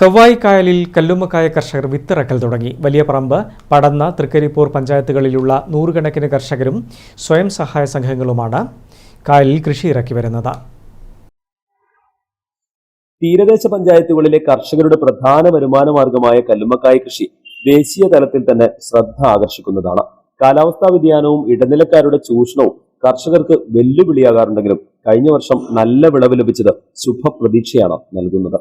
കവായി കായലിൽ കല്ലുമ്മക്കായ കർഷകർ വിത്തിറക്കൽ തുടങ്ങി. വലിയ പറമ്പ് പടന്ന തൃക്കരിപ്പൂർ പഞ്ചായത്തുകളിലുള്ള നൂറുകണക്കിന് കർഷകരും സ്വയം സഹായ സംഘങ്ങളുമാണ് കായലിൽ കൃഷി ഇറക്കി വരുന്നത്. തീരദേശ പഞ്ചായത്തുകളിലെ കർഷകരുടെ പ്രധാന വരുമാന മാർഗമായ കല്ലുമ്മക്കായ കൃഷി ദേശീയ തലത്തിൽ തന്നെ ശ്രദ്ധ ആകർഷിക്കുന്നതാണ്. കാലാവസ്ഥാ വ്യതിയാനവും ഇടനിലക്കാരുടെ ചൂഷണവും കർഷകർക്ക് വെല്ലുവിളിയാകാറുണ്ടെങ്കിലും കഴിഞ്ഞ വർഷം നല്ല വിളവ് ലഭിച്ചത് ശുഭപ്രതീക്ഷയാണ് നൽകുന്നത്.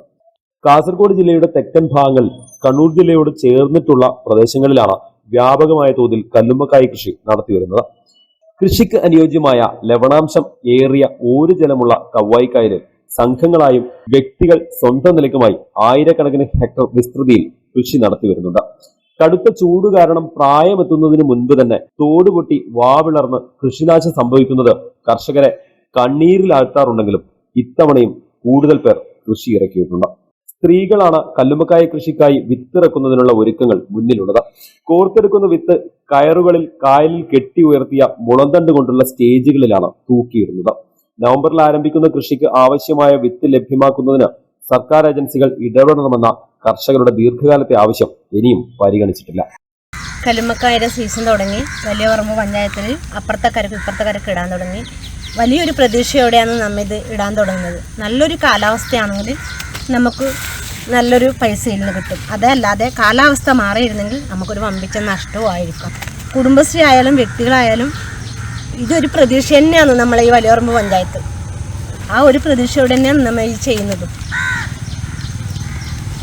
കാസർഗോഡ് ജില്ലയുടെ തെക്കൻ ഭാഗങ്ങൾ കണ്ണൂർ ജില്ലയോട് ചേർന്നിട്ടുള്ള പ്രദേശങ്ങളിലാണ് വ്യാപകമായ തോതിൽ കല്ലുമ്മക്കായ കൃഷി നടത്തിവരുന്നത് കൃഷിക്ക് അനുയോജ്യമായ ലവണാംശം ഏറിയ ഒരു ജലമുള്ള കവ്വായിക്കായലിൽ സംഘങ്ങളായും വ്യക്തികൾ സ്വന്തം നിലയ്ക്കുമായി ആയിരക്കണക്കിന് ഹെക്ടർ വിസ്തൃതിയിൽ കൃഷി നടത്തി വരുന്നുണ്ട്. കടുത്ത ചൂട് കാരണം പ്രായമെത്തുന്നതിന് മുൻപ് തന്നെ തോട് പൊട്ടി വാവിളർന്ന് കൃഷിനാശം സംഭവിക്കുന്നത് കർഷകരെ കണ്ണീരിലാഴ്ത്താറുണ്ടെങ്കിലും ഇത്തവണയും കൂടുതൽ പേർ കൃഷി ഇറക്കിയിട്ടുണ്ട്. സ്ത്രീകളാണ് കല്ലുമ്മക്കായ കൃഷിക്കായി വിത്തിറക്കുന്നതിനുള്ള ഒരുക്കങ്ങൾ മുന്നിലുള്ളത്. കോർത്തെടുക്കുന്ന വിത്ത് കയറുകളിൽ കായലിൽ കെട്ടി ഉയർത്തിയ മുളന്തണ്ട് കൊണ്ടുള്ള സ്റ്റേജുകളിലാണ് തൂക്കിയിടുന്നത്. നവംബറിൽ ആരംഭിക്കുന്ന കൃഷിക്ക് ആവശ്യമായ വിത്ത് ലഭ്യമാക്കുന്നതിന് സർക്കാർ ഏജൻസികൾ ഇടപെടണമെന്ന കർഷകരുടെ ദീർഘകാലത്തെ ആവശ്യം ഇനിയും പരിഗണിച്ചിട്ടില്ല. കല്ലുമ്മക്കായുടെ സീസൺ തുടങ്ങി. വലിയ പറമ്പ് പഞ്ചായത്തിൽ അപ്പുറത്തെ കരക്ക് ഇപ്പുറത്തെ കരക്ക് ഇടാൻ തുടങ്ങി. വലിയൊരു പ്രതീക്ഷയോടെയാണ് നമ്മ ഇത് ഇടാൻ തുടങ്ങുന്നത്. നല്ലൊരു കാലാവസ്ഥയാണെങ്കിൽ നമുക്ക് നല്ലൊരു പൈസ നിന്ന് കിട്ടും. അതല്ലാതെ കാലാവസ്ഥ മാറിയിരുന്നെങ്കിൽ നമുക്കൊരു വമ്പിച്ച നഷ്ടവുമായിരിക്കും കുടുംബശ്രീ ആയാലും വ്യക്തികളായാലും ഇതൊരു പ്രതീക്ഷ തന്നെയാണ് നമ്മളെ ഈ വലിയറമ്പ് പഞ്ചായത്ത്. ആ ഒരു പ്രതീക്ഷയോടെ തന്നെയാണ് നമ്മൾ ഈ ചെയ്യുന്നത്.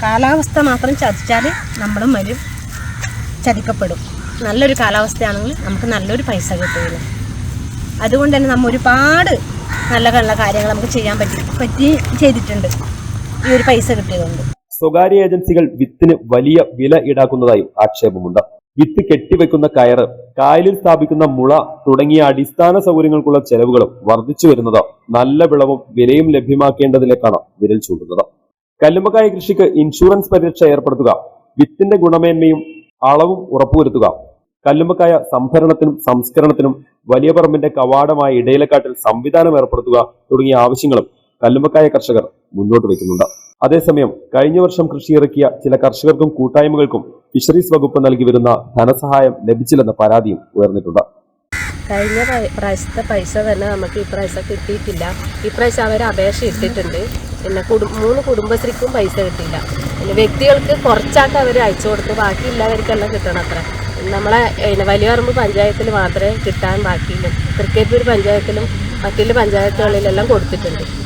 കാലാവസ്ഥ മാത്രം ചതിച്ചാൽ നമ്മളും വരും ചതിക്കപ്പെടും. നല്ലൊരു കാലാവസ്ഥയാണെങ്കിൽ നമുക്ക് നല്ലൊരു പൈസ കിട്ടുകയുള്ളൂ അതുകൊണ്ട് തന്നെ നമ്മൾ ഒരുപാട് നല്ല നല്ല കാര്യങ്ങൾ നമുക്ക് ചെയ്യാൻ പറ്റി പറ്റി ചെയ്തിട്ടുണ്ട്. ഈ ഒരു പൈസ കിട്ടിയതുകൊണ്ട്. സ്വകാര്യ ഏജൻസികൾ വിത്തിന് വലിയ വില ഈടാക്കുന്നതായും ആക്ഷേപമുണ്ട്. വിത്ത് കെട്ടിവെക്കുന്ന കയറ് കായലിൽ സ്ഥാപിക്കുന്ന മുള തുടങ്ങിയ അടിസ്ഥാന സൗകര്യങ്ങൾക്കുള്ള ചെലവുകളും വർദ്ധിച്ചു വരുന്നത് നല്ല വിളവും വിലയും ലഭ്യമാക്കേണ്ടതിലേക്കാണ് വിരൽ ചൂണ്ടുന്നത്. കല്ലുമ്മക്കായ കൃഷിക്ക് ഇൻഷുറൻസ് പരിരക്ഷ ഏർപ്പെടുത്തുക വിത്തിന്റെ ഗുണമേന്മയും അളവും ഉറപ്പുവരുത്തുക കല്ലുമ്മക്കായ സംഭരണത്തിനും സംസ്കരണത്തിനും വലിയ പറമ്പിന്റെ കവാടമായ ഇടയിലക്കാട്ടിൽ സംവിധാനം ഏർപ്പെടുത്തുക തുടങ്ങിയ ആവശ്യങ്ങളും കല്ലുമ്മക്കായ കർഷകർ മുന്നോട്ട് വയ്ക്കുന്നുണ്ട്. അതേസമയം കഴിഞ്ഞ വർഷം കൃഷിയിറക്കിയ ചില കർഷകർക്കും കൂട്ടായ്മകൾക്കും ഫിഷറീസ് വകുപ്പ് നൽകി വരുന്ന ധനസഹായം ലഭിച്ചില്ലെന്ന പരാതിയും ഉയർന്നിട്ടുണ്ട്. കഴിഞ്ഞ പ്രാ- പ്രാവശ്യത്തെ പൈസ തന്നെ നമുക്ക് ഇപ്രാവശ്യം കിട്ടിയിട്ടില്ല. ഇപ്രാവശ്യം അവർ അപേക്ഷ ഇട്ടിട്ടുണ്ട്. പിന്നെ കുടു മൂന്ന് കുടുംബശ്രീക്കും പൈസ കിട്ടിയില്ല. പിന്നെ വ്യക്തികൾക്ക് കുറച്ചായിട്ട് അവർ അയച്ചു കൊടുത്ത് ബാക്കിയുള്ളവർക്കെല്ലാം കിട്ടണം അത്ര. നമ്മളെ വലിയറമ്പ് പഞ്ചായത്തിൽ മാത്രമേ കിട്ടാൻ ബാക്കിയുള്ളൂ തൃക്കേപ്പൂർ പഞ്ചായത്തിലും മറ്റുള്ള പഞ്ചായത്തുകളിലെല്ലാം കൊടുത്തിട്ടുണ്ട്.